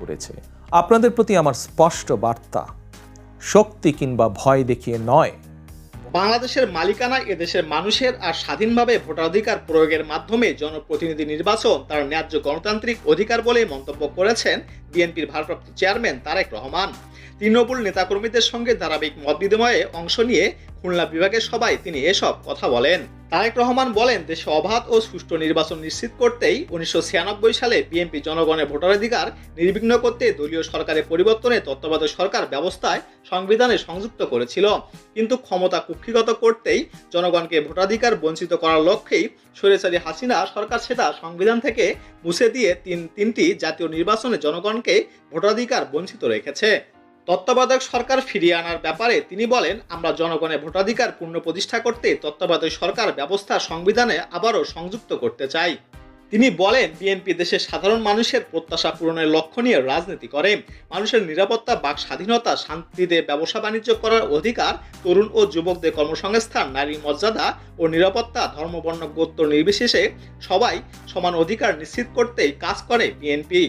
করেছে। আপনাদের প্রতি আমার স্পষ্ট বার্তা, শক্তি কিংবা ভয় দেখিয়ে নয়। বাংলাদেশের মালিকানা এদেশের মানুষের আর স্বাধীনভাবে ভোটাধিকার প্রয়োগের মাধ্যমে জনপ্রতিনিধি নির্বাচন তার ন্যায্য গণতান্ত্রিক অধিকার বলে মন্তব্য করেছেন বিএনপির ভারপ্রাপ্ত চেয়ারম্যান তারেক রহমান। তৃণমূল নেতাকর্মীদের সঙ্গে ধারাবাহিক মত বিনিময়ে অংশ নিয়ে খুলনা বিভাগের সভায় তিনি এসব কথা বলেন। তারেক রহমান বলেন, দেশে অবাধ ও সুষ্ঠু নির্বাচন নিশ্চিত করতেই উনিশশো ছিয়ানব্বই সালে বিএনপি জনগণের ভোটাধিকার নির্বিঘ্ন করতে দলীয় সরকারের পরিবর্তনে তত্ত্বাবধায়ক সরকার ব্যবস্থায় সংবিধানে সংযুক্ত করেছিল। কিন্তু ক্ষমতা কুক্ষিগত করতেই জনগণকে ভোটাধিকার বঞ্চিত করার লক্ষ্যেই স্বৈরাচারী হাসিনা সরকার সেটা সংবিধান থেকে মুছে দিয়ে তিন, তিনটি জাতীয় নির্বাচনে জনগণকে ভোটাধিকার বঞ্চিত রেখেছে। তত্ত্বাবধায়ক সরকার ফিরিয়ে আনার ব্যাপারে তিনি বলেন, আমরা জনগণের ভোটাধিকার পূর্ণ প্রতিষ্ঠা করতে তত্ত্বাবধায়ক সরকার ব্যবস্থা সংবিধানে আবারও সংযুক্ত করতে চাই। তিনি বলেন, বিএনপি দেশের সাধারণ মানুষের প্রত্যাশা পূরণের লক্ষ্য নিয়ে রাজনীতি করে। মানুষের নিরাপত্তা, বাক স্বাধীনতা, শান্তিতে ব্যবসা বাণিজ্য করার অধিকার, তরুণ ও যুবকদের কর্মসংস্থান নারীর মর্যাদা ও নিরাপত্তা ধর্মবর্ণ গোত্র নির্বিশেষে সবাই সমান অধিকার নিশ্চিত করতেই কাজ করে বিএনপি।